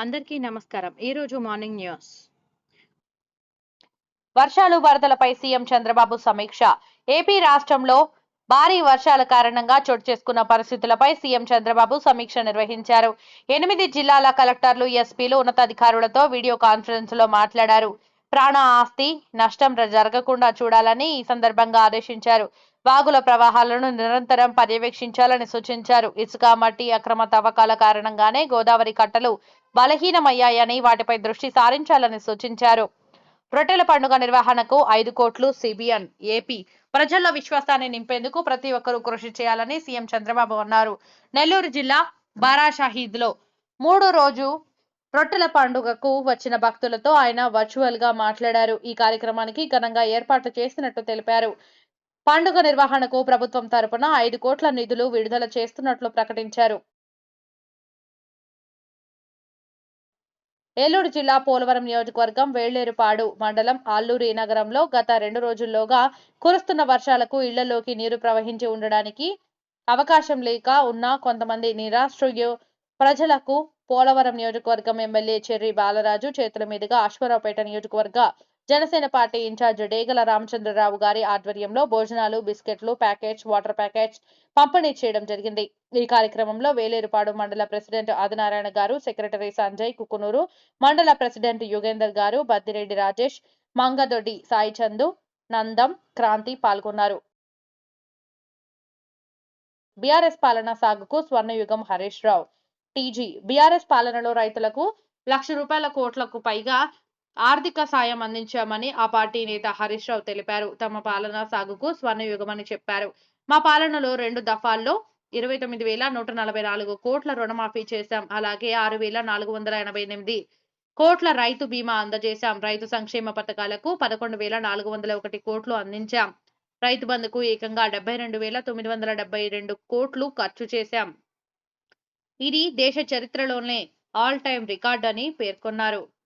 అందరికీ నమస్కారం. రోజు మార్నింగ్ న్యూస్. వర్షాలు వరదలపై సీఎం చంద్రబాబు సమీక్ష. ఏపీ రాష్ట్రంలో భారీ వర్షాల కారణంగా చోటు చేసుకున్న పరిస్థితులపై సీఎం చంద్రబాబు సమీక్ష నిర్వహించారు. ఎనిమిది జిల్లాల కలెక్టర్లు ఎస్పీలు ఉన్నతాధికారులతో వీడియో కాన్ఫరెన్స్లో మాట్లాడారు. ప్రాణ ఆస్తి నష్టం జరగకుండా చూడాలని ఈ సందర్భంగా ఆదేశించారు. వాగుల ప్రవాహాలను నిరంతరం పర్యవేక్షించాలని సూచించారు. ఇసుక మట్టి అక్రమ తవ్వకాల కారణంగానే గోదావరి కట్టలు బలహీనమయ్యాయని వాటిపై దృష్టి సారించాలని సూచించారు. రొట్టెల పండుగ నిర్వహణకు ఐదు కోట్లు సిబిఎన్ ఏపీ ప్రజల్లో విశ్వాసాన్ని నింపేందుకు ప్రతి ఒక్కరూ కృషి చేయాలని సీఎం చంద్రబాబు అన్నారు. నెల్లూరు జిల్లా బారాషాహీద్లో మూడు రోజు రొట్టెల పండుగకు వచ్చిన భక్తులతో ఆయన వర్చువల్గా మాట్లాడారు. ఈ కార్యక్రమానికి ఘనంగా ఏర్పాట్లు చేసినట్టు తెలిపారు. పండుగ నిర్వహణకు ప్రభుత్వం తరపున ఐదు కోట్ల నిధులు విడుదల చేస్తున్నట్లు ప్రకటించారు. ఏలూరు జిల్లా పోలవరం నియోజకవర్గం వేళ్ళేరుపాడు మండలం ఆల్లూరి నగరంలో గత రెండు రోజుల్లోగా కురుస్తున్న వర్షాలకు ఇళ్ళలోకి నీరు ప్రవహించి ఉండడానికి అవకాశం లేక ఉన్న కొంతమంది నిరాశ్రయ ప్రజలకు పోలవరం నియోజకవర్గం ఎమ్మెల్యే చెర్రి బాలరాజు చేతుల మీదుగా అశ్వరావుపేట నియోజకవర్గ జనసేన పార్టీ ఇన్ఛార్జ్ డేగల రామచంద్రరావు గారి ఆధ్వర్యంలో భోజనాలు బిస్కెట్లు ప్యాకెట్స్ వాటర్ ప్యాకెట్స్ పంపిణీ చేయడం జరిగింది. ఈ కార్యక్రమంలో వేలేరుపాడు మండల ప్రెసిడెంట్ ఆదినారాయణ గారు సెక్రటరీ సంజయ్ కుకునూరు మండల ప్రెసిడెంట్ యుగేందర్ గారు బద్దిరెడ్డి రాజేష్ మంగదొడ్డి సాయి చందు నందం క్రాంతి పాల్గొన్నారు. బీఆర్ఎస్ పాలన సాగుకు స్వర్ణయుగం హరీష్ రావు. టీజీ బీఆర్ఎస్ పాలనలో రైతులకు లక్ష రూపాయల కోట్లకు పైగా ఆర్థిక సాయం అందించామని ఆ పార్టీ నేత హరీష్ రావు తెలిపారు. తమ పాలన సాగుకు స్వర్ణయుగమని చెప్పారు. మా పాలనలో రెండు దఫాల్లో ఇరవై తొమ్మిది వేల నూట నలభై నాలుగు కోట్ల రుణమాఫీ చేశాం. అలాగే ఆరు వేల నాలుగు వందల ఎనభై ఎనిమిది కోట్ల రైతు బీమా అందజేశాం. రైతు సంక్షేమ పథకాలకు పదకొండు వేల నాలుగు వందల ఒకటి కోట్లు అందించాం. రైతు బంధుకు ఏకంగా డెబ్బై రెండు వేల తొమ్మిది వందల డెబ్బై రెండు కోట్లు ఖర్చు చేశాం. ఇది దేశ చరిత్రలోనే ఆల్ టైం రికార్డ్ అని పేర్కొన్నారు.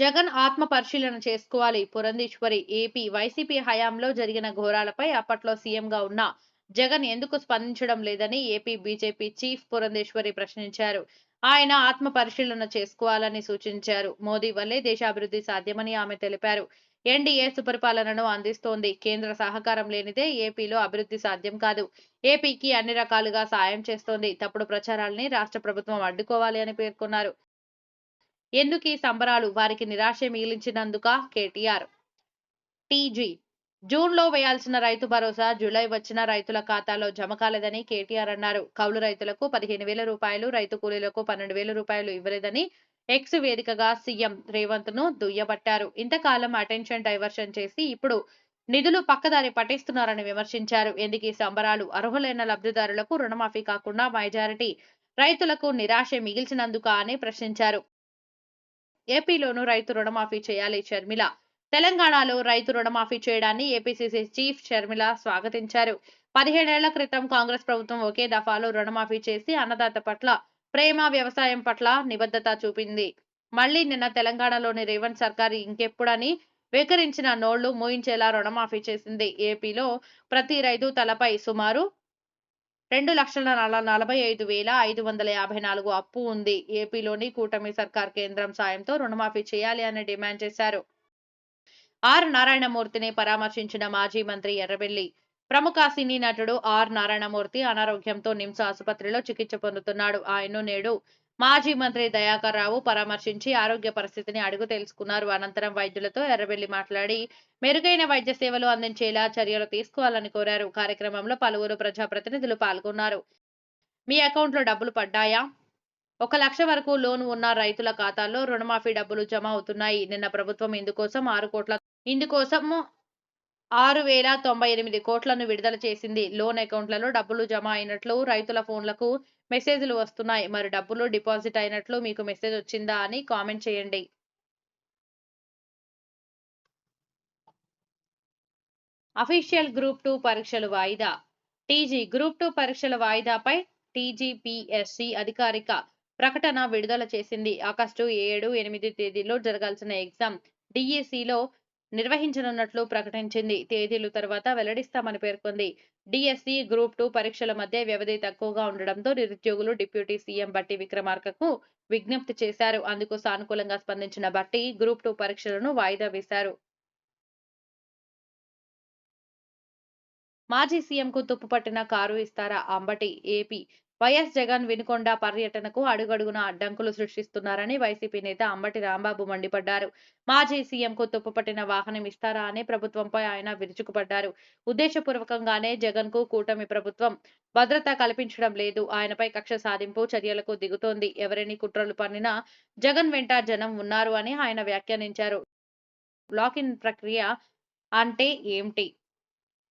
జగన్ ఆత్మ పరిశీలన చేసుకోవాలి. పురంధీశ్వరి ఏపీ వైసీపీ హయాంలో జరిగిన ఘోరాలపై అప్పట్లో సీఎంగా ఉన్న జగన్ ఎందుకు స్పందించడం లేదని ఏపీ బీజేపీ చీఫ్ పురంధేశ్వరి ప్రశ్నించారు. ఆయన ఆత్మ పరిశీలన చేసుకోవాలని సూచించారు. మోదీ వల్లే దేశాభివృద్ధి సాధ్యమని ఆమె తెలిపారు. ఎన్డీఏ సుపరిపాలనను అందిస్తోంది. కేంద్ర సహకారం లేనిదే ఏపీలో అభివృద్ధి సాధ్యం కాదు. ఏపీకి అన్ని రకాలుగా సాయం చేస్తోంది. తప్పుడు ప్రచారాల్ని రాష్ట్ర ప్రభుత్వం అడ్డుకోవాలి అని పేర్కొన్నారు. ఎందుకు ఈ సంబరాలు వారికి నిరాశ మిగిలించినందుక? కేటీఆర్. టీజీ. జూన్లో వేయాల్సిన రైతు భరోసా జూలై వచ్చిన రైతుల ఖాతాలో జమ కాలేదని కేటీఆర్ అన్నారు. కౌలు రైతులకు పదిహేను వేల రూపాయలు రైతు కూలీలకు పన్నెండు వేల రూపాయలు ఇవ్వలేదని ఎక్స్ వేదికగా సీఎం రేవంత్ను దుయ్యబట్టారు. ఇంతకాలం అటెన్షన్ డైవర్షన్ చేసి ఇప్పుడు నిధులు పక్కదారి పట్టిస్తున్నారని విమర్శించారు. ఎందుకు సంబరాలు? అర్హులైన లబ్ధిదారులకు రుణమాఫీ కాకుండా మెజారిటీ రైతులకు నిరాశ మిగిల్చినందుక అని ప్రశ్నించారు. ఏపీలోనూ రైతు రుణమాఫీ చేయాలి షర్మిల. తెలంగాణలో రైతు రుణమాఫీ చేయడాన్ని ఏపీసీసీ చీఫ్ షర్మిల స్వాగతించారు. పదిహేడేళ్ళ క్రితం కాంగ్రెస్ ప్రభుత్వం ఒకే దఫాలో రుణమాఫీ చేసి అన్నదాత పట్ల ప్రేమ వ్యవసాయం పట్ల నిబద్ధత చూపింది. మళ్ళీ నిన్న తెలంగాణలోని రేవంత్ సర్కార్ ఇంకెప్పుడని వికరించిన నోళ్ళు మూయించేలా రుణమాఫీ చేసింది. ఏపీలో ప్రతి రైతు తలపై సుమారు రెండు లక్షల నలభై ఐదు వేల ఐదు వందల యాభై నాలుగు అప్పు ఉంది. ఏపీలోని కూటమి సర్కార్ కేంద్రం సాయంతో రుణమాఫీ చేయాలి అని డిమాండ్ చేశారు. ఆర్ నారాయణమూర్తిని పరామర్శించిన మాజీ మంత్రి ఎర్రబెల్లి ప్రముఖ సినీ నటుడు ఆర్ నారాయణమూర్తి అనారోగ్యంతో నిమ్స్ ఆసుపత్రిలో చికిత్స పొందుతున్నాడు. ఆయన్ను నేడు మాజీ మంత్రి దయాకర్ రావు పరామర్శించి ఆరోగ్య పరిస్థితిని అడుగు తెలుసుకున్నారు. అనంతరం వైద్యులతో ఎర్రబెల్లి మాట్లాడి మెరుగైన వైద్య సేవలు అందించేలా చర్యలు తీసుకోవాలని కోరారు. కార్యక్రమంలో పలువురు ప్రజాప్రతినిధులు పాల్గొన్నారు. మీ అకౌంట్లో డబ్బులు పడ్డాయా? ఒక లక్ష వరకు లోన్ ఉన్న రైతుల ఖాతాల్లో రుణమాఫీ డబ్బులు జమ అవుతున్నాయి. నిన్న ప్రభుత్వం ఇందుకోసం ఆరు కోట్ల ఇందుకోసం ఆరు వేల తొంభై ఎనిమిది కోట్లను విడుదల చేసింది. లోన్ అకౌంట్లలో డబ్బులు జమ అయినట్లు రైతుల ఫోన్లకు మెసేజ్లు వస్తున్నాయి. మరి డబ్బులు డిపాజిట్ అయినట్లు మీకు మెసేజ్ వచ్చిందా అని కామెంట్ చేయండి. అఫీషియల్ గ్రూప్ టూ పరీక్షలు వాయిదా. టీజీ గ్రూప్ టూ పరీక్షల వాయిదాపై టీజీపీఎస్సి అధికారిక ప్రకటన విడుదల చేసింది. ఆగస్టు ఏడు ఎనిమిది తేదీలో జరగాల్సిన ఎగ్జామ్. డిఈసిలో నిర్వహించనున్నట్లు ప్రకటించింది. తేదీలు తర్వాత వెల్లడిస్తామని పేర్కొంది. డిఎస్సి గ్రూప్ టూ పరీక్షల మధ్య వ్యవధి తక్కువగా ఉండడంతో నిరుద్యోగులు డిప్యూటీ సీఎం బట్టి విక్రమార్కకు విజ్ఞప్తి చేశారు. అందుకు సానుకూలంగా స్పందించిన బట్టి గ్రూప్ టూ పరీక్షలను వాయిదా వేశారు. మాజీ సీఎంకు తుప్పుపట్టిన కారు ఇస్తారా? అంబటి ఏపీ వైఎస్ జగన్ వినుకొండ పర్యటనకు అడుగడుగున అడ్డంకులు సృష్టిస్తున్నారని వైసీపీ నేత అంబటి రాంబాబు మండిపడ్డారు. మాజీ సీఎంకు తుప్పుపట్టిన వాహనం ఇస్తారా అని ప్రభుత్వంపై ఆయన విరుచుకుపడ్డారు. ఉద్దేశపూర్వకంగానే జగన్కు కూటమి ప్రభుత్వం భద్రత కల్పించడం లేదు. ఆయనపై కక్ష సాధింపు చర్యలకు దిగుతోంది. ఎవరిని కుట్రలు పన్నినా జగన్ వెంట జనం ఉన్నారు అని ఆయన వ్యాఖ్యానించారు. లాకిన్ ప్రక్రియ అంటే ఏమిటి?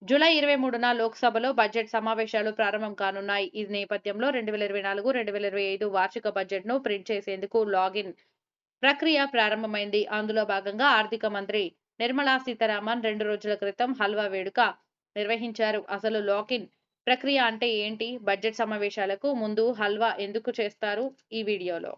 జూలై ఇరవై మూడున లోక్సభలో బడ్జెట్ సమావేశాలు ప్రారంభం కానున్నాయి. ఈ నేపథ్యంలో రెండు వేల ఇరవై నాలుగు రెండు వేల ఇరవై ఐదు వార్షిక బడ్జెట్ను ప్రింట్ చేసేందుకు లాగిన్ ప్రక్రియ ప్రారంభమైంది. అందులో భాగంగా ఆర్థిక మంత్రి నిర్మలా సీతారామన్ రెండు రోజుల క్రితం హల్వా వేడుక నిర్వహించారు. అసలు లాగిన్ ప్రక్రియ అంటే ఏంటి? బడ్జెట్ సమావేశాలకు ముందు హల్వా ఎందుకు చేస్తారు? ఈ వీడియోలో